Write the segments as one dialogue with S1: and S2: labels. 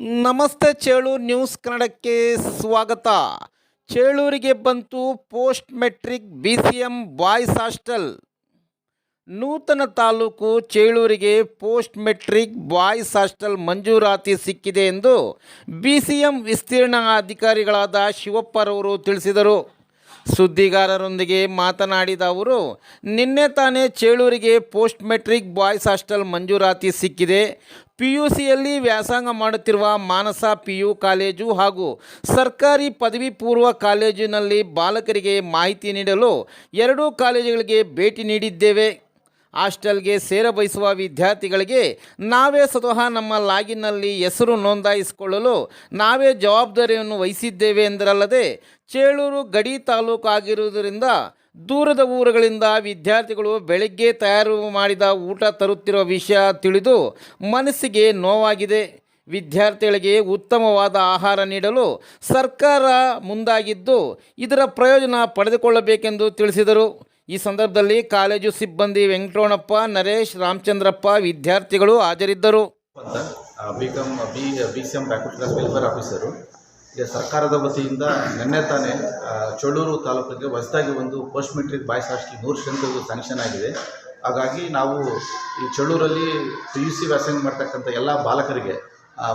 S1: ನಮಸ್ತೆ ಚೇಳು ನ್ಯೂಸ್ ಕನ್ನಡಕ್ಕೆ ಸ್ವಾಗತ. ಚೇಳೂರಿಗೆ ಬಂತು post matric B C M boys hostel. ನೂತನ ತಾಲೂಕು ಚೇಳೂರಿಗೆ ಪೋಸ್ಟ್ ಮೆಟ್ರಿಕ್ ಬಾಯ್ಸ್ ಹಾಸ್ಟೆಲ್ ಮಂಜೂರಾತಿ ಸಿಕ್ಕಿದೆ ಎಂದು ಬಿ ಸಿ ಎಂ ವಿಸ್ತೀರ್ಣ ಅಧಿಕಾರಿಗಳಾದ ಶಿವಪ್ಪರವರು ತಿಳಿಸಿದರು. ಸುದ್ದಿಗಾರರೊಂದಿಗೆ ಮಾತನಾಡಿದ ಅವರು, ನಿನ್ನೆ ತಾನೇ ಚೇಳೂರಿಗೆ ಪೋಸ್ಟ್ ಮೆಟ್ರಿಕ್ ಬಾಯ್ಸ್ ಹಾಸ್ಟೆಲ್ ಮಂಜೂರಾತಿ ಸಿಕ್ಕಿದೆ. ಪಿ ಯು ಸಿಯಲ್ಲಿ ವ್ಯಾಸಂಗ ಮಾಡುತ್ತಿರುವ ಮಾನಸ ಪಿಯು ಕಾಲೇಜು ಹಾಗೂ ಸರ್ಕಾರಿ ಪದವಿ ಪೂರ್ವ ಕಾಲೇಜಿನಲ್ಲಿ ಬಾಲಕರಿಗೆ ಮಾಹಿತಿ ನೀಡಲು ಎರಡೂ ಕಾಲೇಜುಗಳಿಗೆ ಭೇಟಿ ನೀಡಿದ್ದೇವೆ. ಹಾಸ್ಟೆಲ್ಗೆ ಸೇರ ಬಯಸುವ ವಿದ್ಯಾರ್ಥಿಗಳಿಗೆ ನಾವೇ ಸ್ವತಃ ನಮ್ಮ ಲಾಗಿನ್ನಲ್ಲಿ ಹೆಸರು ನೋಂದಾಯಿಸಿಕೊಳ್ಳಲು ನಾವೇ ಜವಾಬ್ದಾರಿಯನ್ನು ವಹಿಸಿದ್ದೇವೆ ಎಂದರಲ್ಲದೆ, ಚೇಳೂರು ಗಡಿ ತಾಲೂಕು ಆಗಿರುವುದರಿಂದ ದೂರದ ಊರುಗಳಿಂದ ವಿದ್ಯಾರ್ಥಿಗಳು ಬೆಳಗ್ಗೆ ತಯಾರು ಮಾಡಿದ ಊಟ ತರುತ್ತಿರುವ ವಿಷಯ ತಿಳಿದು ಮನಸ್ಸಿಗೆ ನೋವಾಗಿದೆ. ವಿದ್ಯಾರ್ಥಿಗಳಿಗೆ ಉತ್ತಮವಾದ ಆಹಾರ ನೀಡಲು ಸರ್ಕಾರ ಮುಂದಾಗಿದ್ದು ಇದರ ಪ್ರಯೋಜನ ಪಡೆದುಕೊಳ್ಳಬೇಕೆಂದು ತಿಳಿಸಿದರು. ಈ ಸಂದರ್ಭದಲ್ಲಿ ಕಾಲೇಜು ಸಿಬ್ಬಂದಿ ವೆಂಕಟೋಣಪ್ಪ ನರೇಶ್, ರಾಮಚಂದ್ರಪ್ಪ ವಿದ್ಯಾರ್ಥಿಗಳು ಹಾಜರಿದ್ದರು.
S2: B com B B C M backward officer ಸರ್ಕಾರದ ವತಿಯಿಂದ ನಿನ್ನೆ ತಾನೇ ಚಳ್ಳೂರು ತಾಲೂಕಿಗೆ ಹೊಸದಾಗಿ ಒಂದು ಪೋಸ್ಟ್ ಮೆಟ್ರಿಕ್ ಬಾಯ್ಸ್ ಹಾಸ್ಟೆಲ್ ನೂರು ಸ್ಟ್ರೆಂತ್ ಸ್ಯಾಂಕ್ಷನ್ ಆಗಿದೆ. ಹಾಗಾಗಿ ನಾವು ಈ ಚಳ್ಳೂರಲ್ಲಿ ಪಿ ಯು ಸಿ ವ್ಯಾಸಂಗ ಮಾಡ್ತಕ್ಕಂಥ ಎಲ್ಲ ಬಾಲಕರಿಗೆ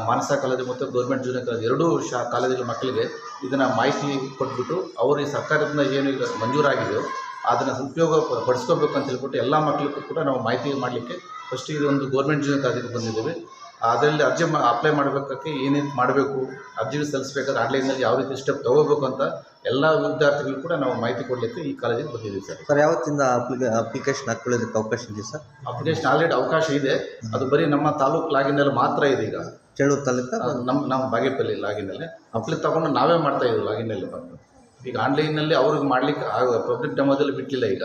S2: ಮಾನಸ ಕಾಲೇಜು ಮತ್ತು ಗೌರ್ಮೆಂಟ್ ಜೂನಿಯರ್ ಕಾಲೇಜ್, ಎರಡೂ ಶಾ ಕಾಲೇಜಿನ ಮಕ್ಕಳಿಗೆ ಇದನ್ನು ಮಾಹಿತಿ ಕೊಟ್ಬಿಟ್ಟು ಅವರು ಈ ಸರ್ಕಾರದಿಂದ ಏನು ಈಗ ಮಂಜೂರಾಗಿದೆಯೋ ಅದನ್ನು ಉಪಯೋಗ ಪಡಿಸ್ಕೋಬೇಕು ಅಂತ ಹೇಳ್ಬಿಟ್ಟು ಎಲ್ಲ ಮಕ್ಕಳಿಗೂ ಕೂಡ ನಾವು ಮಾಹಿತಿ ಮಾಡಲಿಕ್ಕೆ ಫಸ್ಟ್ ಇದೊಂದು ಗೌರ್ಮೆಂಟ್ ಜೂನಿಯರ್ ಕಾಲೇಜಿಗೆ ಬಂದಿದ್ದೇವೆ. ಅದರಲ್ಲಿ ಅರ್ಜಿ ಮಾ ಅಪ್ಲೈ ಮಾಡಬೇಕಕ್ಕೆ ಏನೇನು ಮಾಡಬೇಕು ಅರ್ಜಿ ಸಲ್ಲಿಸಬೇಕಾದ್ರೆ ಆನ್ಲೈನಲ್ಲಿ ಯಾವ ರೀತಿ ಸ್ಟೆಪ್ ತೊಗೋಬೇಕು ಅಂತ ಎಲ್ಲ ವಿದ್ಯಾರ್ಥಿಗಳು ಕೂಡ ನಾವು ಮಾಹಿತಿ ಕೊಡಲಿಕ್ಕೆ ಈ ಕಾಲೇಜಿಗೆ ಬಂದಿದ್ದೀವಿ ಸರ್.
S3: ಸರ್ ಯಾವತ್ತಿಂದ ಅಪ್ಲಿಕೇ ಅಪ್ಲಿಕೇಶನ್ ಹಾಕೊಳ್ಳೋದಕ್ಕೆ ಅವಕಾಶ ಇದೆ ಸರ್?
S2: ಅಪ್ಲಿಕೇಶನ್ ಆಲ್ರೆಡಿ ಅವಕಾಶ ಇದೆ. ಅದು ಬರೀ ನಮ್ಮ ತಾಲೂಕು ಲಾಗಿನಲ್ಲಿ ಮಾತ್ರ ಇದೆ ಈಗ.
S3: ಚೇಳೂರು ತಾಲೂಕ?
S2: ನಮ್ಮ ನಮ್ಮ ಬಾಗೇಪಲ್ಲಿ ಲಾಗಿನಲ್ಲಿ ಅಪ್ಲಿ ತಗೊಂಡು ನಾವೇ ಮಾಡ್ತಾ ಇದ್ದೀವಿ ಲಾಗಿನಲ್ಲಿ ಬಂದು. ಈಗ ಆನ್ಲೈನಲ್ಲಿ ಅವ್ರಿಗೆ ಮಾಡ್ಲಿಕ್ಕೆ ಆಗ ಪಬ್ಲಿಕ್ ಡೆಮೋದಲ್ಲಿ ಬಿಟ್ಟಿಲ್ಲ ಈಗ.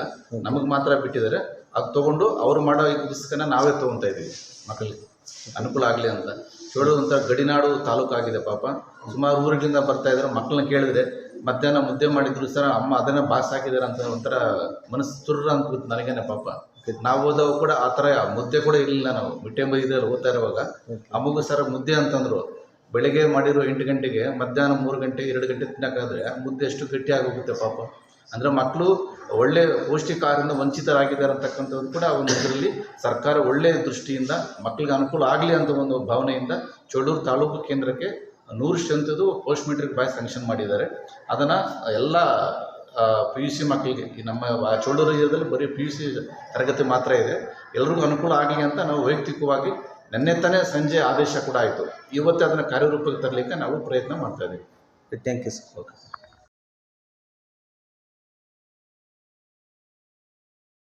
S2: ನಮಗೆ ಮಾತ್ರ ಬಿಟ್ಟಿದ್ದಾರೆ. ಅದು ತೊಗೊಂಡು ಅವ್ರು ಮಾಡೋ ರಿಸ್ಕನ್ನು ನಾವೇ ತೊಗೊತಾ ಇದ್ದೀವಿ ಮಕ್ಕಳಿಗೆ ಅನುಕೂಲ ಆಗಲಿ ಅಂತ ಹೇಳುವಂಥ ಗಡಿನಾಡು ತಾಲೂಕು ಆಗಿದೆ ಪಾಪ. ಸುಮಾರು ಊರುಗಳಿಂದ ಬರ್ತಾ ಇದ್ದಾರೆ ಮಕ್ಕಳನ್ನ ಕೇಳಿದ್ರೆ ಮಧ್ಯಾಹ್ನ ಮುದ್ದೆ ಮಾಡಿದ್ರು ಸರ್, ಅಮ್ಮ ಅದನ್ನೇ ಬಾಸ್ ಹಾಕಿದ್ದಾರೆ ಅಂತ ಒಂಥರ ಮನಸ್ಸು ತುರ್ರ ಅಂತ ನನಗೇನೆ ಪಾಪ. ನಾವು ಓದೋ ಕೂಡ ಆ ಥರ ಮುದ್ದೆ ಕೂಡ ಇರಲಿಲ್ಲ ನಾವು. ಮಿಟ್ಟೆ ಬೈದಲ್ಲಿ ಓದ್ತಾ ಇರುವಾಗ. ಅಮ್ಮಗೂ ಸರ್ ಮುದ್ದೆ ಅಂತಂದ್ರು. ಬೆಳಿಗ್ಗೆ ಮಾಡಿರೋ ಎಂಟು ಗಂಟೆಗೆ ಮಧ್ಯಾಹ್ನ ಮೂರು ಗಂಟೆ, ಎರಡು ಗಂಟೆ ತಿನ್ನೋಕ್ಕಾದ್ರೆ ಮುದ್ದೆ ಎಷ್ಟು ಗಟ್ಟಿ ಆಗೋಗುತ್ತೆ ಪಾಪ. ಅಂದರೆ ಮಕ್ಕಳು ಒಳ್ಳೆ ಪೌಷ್ಟಿಕ ಆಹಾರದಿಂದ ವಂಚಿತರಾಗಿದ್ದಾರೆ ಅಂತಕ್ಕಂಥದ್ದು ಕೂಡ ಒಂದು ಇದರಲ್ಲಿ ಸರ್ಕಾರ ಒಳ್ಳೆಯ ದೃಷ್ಟಿಯಿಂದ ಮಕ್ಕಳಿಗೆ ಅನುಕೂಲ ಆಗಲಿ ಅಂತ ಒಂದು ಭಾವನೆಯಿಂದ ಚೋಳೂರು ತಾಲೂಕು ಕೇಂದ್ರಕ್ಕೆ ನೂರು ಶಂತದ್ದು ಪೋಸ್ಟ್ ಮೆಟ್ರಿಕ್ ಬಾಯ್ ಸ್ಯಾಂಕ್ಷನ್ ಮಾಡಿದ್ದಾರೆ. ಅದನ್ನು ಎಲ್ಲ ಪಿ ಯು ಸಿ ಮಕ್ಕಳಿಗೆ ಈ ನಮ್ಮ ಚೋಳೂರು ಏರಿಯಾದಲ್ಲಿ ಬರೀ ಪಿ ಯು ಸಿ ತರಗತಿ ಮಾತ್ರ ಇದೆ. ಎಲ್ರಿಗೂ ಅನುಕೂಲ ಆಗಲಿ ಅಂತ ನಾವು ವೈಯಕ್ತಿಕವಾಗಿ ನಿನ್ನೆ ತಾನೇ ಸಂಜೆ ಆದೇಶ ಕೂಡ ಆಯಿತು. ಇವತ್ತೇ ಅದನ್ನು ಕಾರ್ಯರೂಪಕ್ಕೆ ತರಲಿಕ್ಕೆ ನಾವು ಪ್ರಯತ್ನ ಮಾಡ್ತಾ ಇದ್ದೀವಿ.
S3: Thank you sir
S2: okay